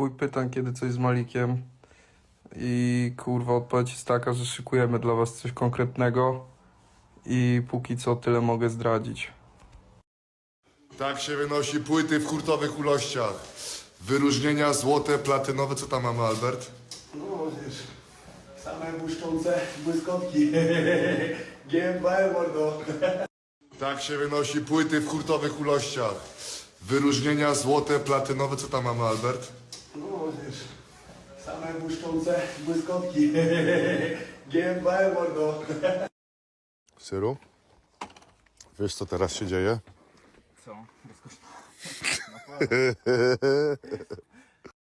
chuj pytań, kiedy coś z Malikiem. I kurwa, odpowiedź jest taka, że szykujemy dla was coś konkretnego. I póki co tyle mogę zdradzić. Tak się wynosi płyty w hurtowych ilościach. Wyróżnienia złote, platynowe. Co tam mamy, Albert? No wiesz, same błyszczące błyskotki. GM2 mordo. Tak się wynosi płyty w hurtowych ilościach. Wyróżnienia złote, platynowe. Co tam mamy, Albert? No wiesz, same błyszczące błyskotki. GM2 mordo. Syru? Wiesz, co teraz się dzieje? Co? Rozkoszne.